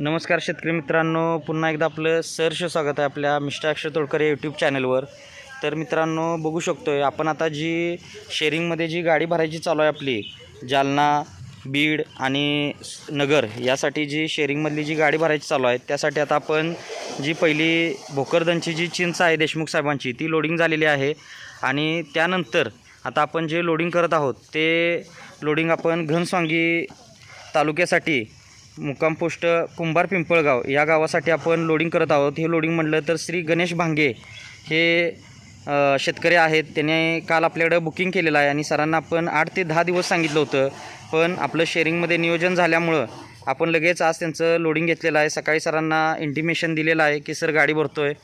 नमस्कार शेतकरी मित्रांनो पुन्हा एकदा आपलं सहर्ष स्वागत आहे आपल्या मिस्टर अक्षर तोडकर यूट्यूब चॅनलवर तर मित्रांनो बघू शकतो आहे आपण आता जी शेअरिंगमध्ये जी गाडी भरायची चालू आहे आपली जालना बीड आणि नगर यासाठी जी शेअरिंगमधली जी गाडी भरायची चालू आहे त्यासाठी आता आपण जी पहिली भोकरदनची जी चिंच आहे देशमुख साहेबांची ती लोडिंग झालेली आहे. आणि त्यानंतर आता आपण जे लोडिंग करत आहोत ते लोडिंग आपण घनस्वांगी तालुक्यासाठी मुक्काम पोस्ट कुंभार पिंपळगाव या गावासाठी आपण लोडिंग करत आहोत. हे लोडिंग म्हटलं तर श्री गणेश भांगे हे शेतकरी आहेत. त्याने काल आपल्याकडं बुकिंग केलेलं आहे आणि सरांना आपण आठ ते दहा दिवस सांगितलं होतं. पण आपलं शेअरिंगमध्ये नियोजन झाल्यामुळं आपण लगेच आज त्यांचं लोडिंग घेतलेलं आहे. सकाळी सरांना इंटिमेशन दिलेलं आहे की सर गाडी भरतो आहे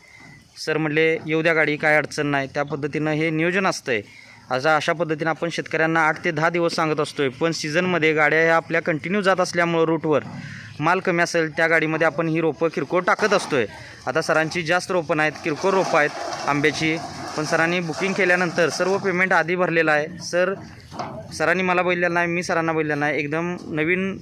सर म्हटले येऊ द्या गाडी काय अडचण नाही. त्या पद्धतीनं हे नियोजन असतं आहे असा अशा पद्धतीनं आपण शेतकऱ्यांना आठ ते दहा दिवस सांगत असतो आहे पण सीझनमध्ये गाड्या ह्या आपल्या कंटिन्यू जात असल्यामुळं रूटवर माल कमी असेल त्या गाडीमध्ये आपण ही रोपं किरकोळ टाकत असतो आहे आता सरांची जास्त रोपं नाहीत किरकोळ रोपं आहेत आंब्याची. पण सरांनी बुकिंग केल्यानंतर सर्व पेमेंट आधी भरलेलं आहे. सर सरांनी मला बोललेलं नाही मी सरांना बोललेलं नाही. एकदम नवीन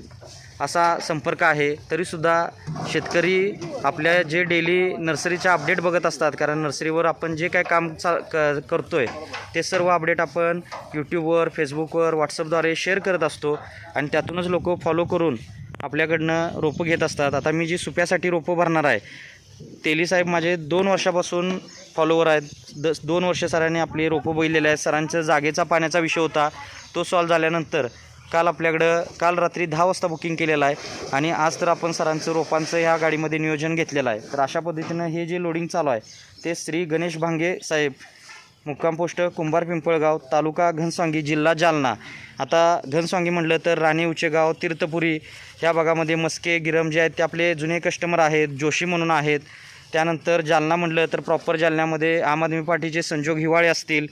असा संपर्क आहे तरीसुद्धा शेतकरी आपल्या जे डेली नर्सरीच्या अपडेट बघत असतात कारण नर्सरीवर आपण जे काय काम चा क करतो आहे ते सर्व अपडेट आपण यूट्यूबवर फेसबुकवर व्हॉट्सअपद्वारे शेअर करत असतो आणि त्यातूनच लोक फॉलो करून आपल्याकडनं रोपं घेत असतात. आता मी जी सुप्यासाठी रोपं भरणार आहे तेली साहेब माझे दोन वर्षापासून फॉलोवर आहेत. द दोन वर्ष सरांनी आपली रोपं बघितलेले आहेत. सरांचं जागेचा पाण्याचा विषय होता तो सॉल्व झाल्यानंतर काल आपल्याकडं काल रात्री दहा वाजता बुकिंग केलेलं आहे. आणि आज तर आपण सरांचं रोपांचं ह्या गाडीमध्ये नियोजन घेतलेलं आहे. तर अशा पद्धतीनं हे जे लोडिंग चालू आहे ते श्री गणेश भांगे साहेब मुक्काम पोस्ट कुंभार पिंपळगाव तालुका घनसांगी जिल्हा जालना. आता घनसांगी म्हटलं तर राणी उचेगाव तीर्थपुरी ह्या भागामध्ये मस्के गिरम जे आहेत ते आपले जुने कस्टमर आहेत जोशी म्हणून आहेत. त्यानंतर जालना म्हटलं तर प्रॉपर जालन्यामध्ये आम आदमी पार्टीचे संजोग हिवाळे असतील.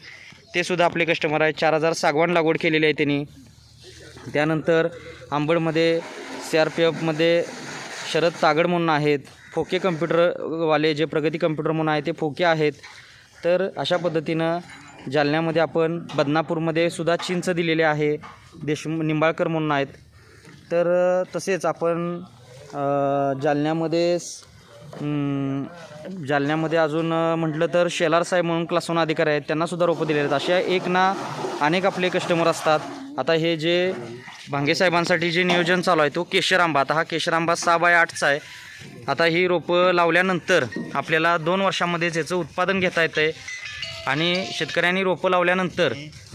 ते सुद्धा आपले कस्टमर आहेत. चार हजार सागवान लागवड केलेली आहे त्यांनी. त्यानंतर आंबडमध्ये सी आर पी एफमध्ये शरद तागड म्हणून आहेत. फोके कम्प्युटरवाले जे प्रगती कम्प्युटर म्हणून आहे ते फोके आहेत. तर अशा पद्धतीनं जालन्यामध्ये आपण बदनापूरमध्ये सुद्धा चिंच दिलेले आहे. देशमु निंबाळकर म्हणून आहेत. तर तसेच आपण जालन्यामध्ये जालन्यामध्ये अजून म्हटलं तर शेलार साहेब म्हणून क्लास वन अधिकारी आहेत. त्यांनासुद्धा रोपं दिलेले आहेत. अशा एक ना अनेक आपले कस्टमर असतात. आता हे जे भांगेसाहेबांसाठी जे नियोजन चालू आहे तो केशर आंबा आता हा केशर आंबा सहा बाय आठचा आहे. आता ही रोपं लावल्यानंतर आपल्याला दोन वर्षामध्येच याचं उत्पादन घेता येतं आहे आणि शेतकऱ्यांनी रोपं लावल्यानंतर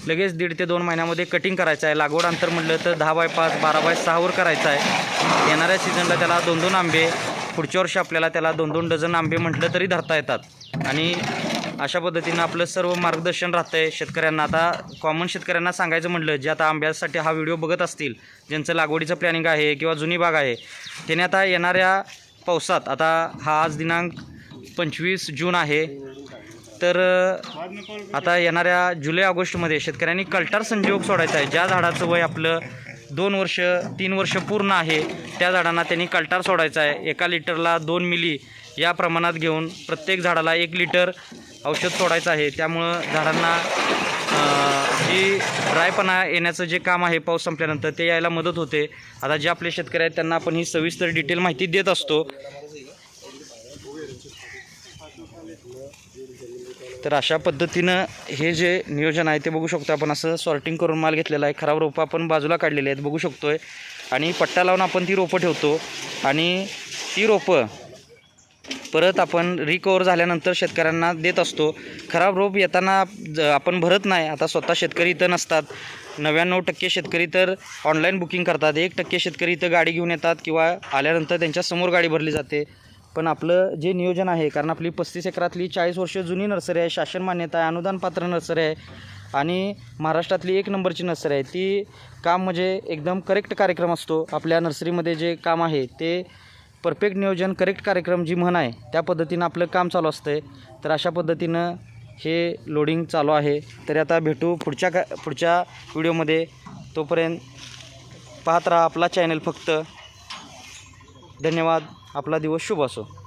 लगेच दीड ते दोन महिन्यामध्ये कटिंग करायचं आहे. लागवड अंतर म्हटलं तर दहा बाय पाच बारा बाय सहावर करायचं आहे. येणाऱ्या सीझनला त्याला दोन दोन आंबे पुढच्या वर्षी आपल्याला त्याला दोन दोन डझन आंबे म्हटलं तरी धरता येतात. आणि अशा पद्धतीनं आपलं सर्व मार्गदर्शन राहतं आहे शेतकऱ्यांना. आता कॉमन शेतकऱ्यांना सांगायचं म्हटलं जे आता आंब्यासाठी हा व्हिडिओ बघत असतील ज्यांचं लागवडीचं प्लॅनिंग आहे किंवा जुनी बाग आहे त्याने आता येणाऱ्या पावसात आता हा आज दिनांक पंचवीस जून आहे तर आता येणाऱ्या जुलै ऑगस्टमध्ये शेतकऱ्यांनी कल्टार संजीवक सोडायचं आहे. ज्या झाडाचं वय आपलं दोन वर्ष तीन वर्ष पूर्ण आहे त्या झाडांना त्यांनी कल्टार सोडायचं आहे. एका लिटरला दोन मिली या प्रमाणात घेऊन प्रत्येक झाडाला एक लिटर औषध सोडायचं आहे. त्यामुळं झाडांना जी ड्रायपणा येण्याचं जे काम आहे पाऊस संपल्यानंतर ते यायला मदत होते. आता जे आपले शेतकरी आहेत त्यांना आपण ही सविस्तर डिटेल माहिती देत असतो. तर अशा पद्धतीनं हे जे नियोजन आहे ते बघू शकतो आपण. असं सॉर्टिंग करून माल घेतलेला आहे. खराब रोपं आपण बाजूला काढलेली आहेत बघू शकतोय. आणि पट्टा लावून आपण ती रोपं ठेवतो. आणि ती रोपं परत आपण रिकवर झाल्यानंतर शेतकऱ्यांना देत असतो. खराब रोप येताना ज- आपण भरत नाही. आता स्वतः शेतकरी इथं नसतात. नव्याण्णव टक्के शेतकरी तर ऑनलाईन बुकिंग करतात. एक टक्के शेतकरी इथं गाडी घेऊन येतात किंवा आल्यानंतर त्यांच्यासमोर गाडी भरली जाते. पण आपलं जे नियोजन आहे कारण आपली पस्तीस एकरातली चाळीस वर्ष जुनी नर्सरी आहे शासन मान्यता आहे अनुदान पात्र नर्सरी आहे आणि महाराष्ट्रातली एक नंबरची नर्सरी आहे. ती काम म्हणजे एकदम करेक्ट कार्यक्रम असतो. आपल्या नर्सरीमध्ये जे काम आहे ते परफेक्ट नियोजन करेक्ट कार्यक्रम जी म्हण आहे त्या पद्धतीनं आपलं काम चालू असतं तर अशा पद्धतीनं हे लोडिंग चालू आहे. तरी आता भेटू पुढच्या का पुढच्या व्हिडिओमध्ये तोपर्यंत पाहत राहा आपला चॅनल फक्त. धन्यवाद. आपला दिवस शुभ असो.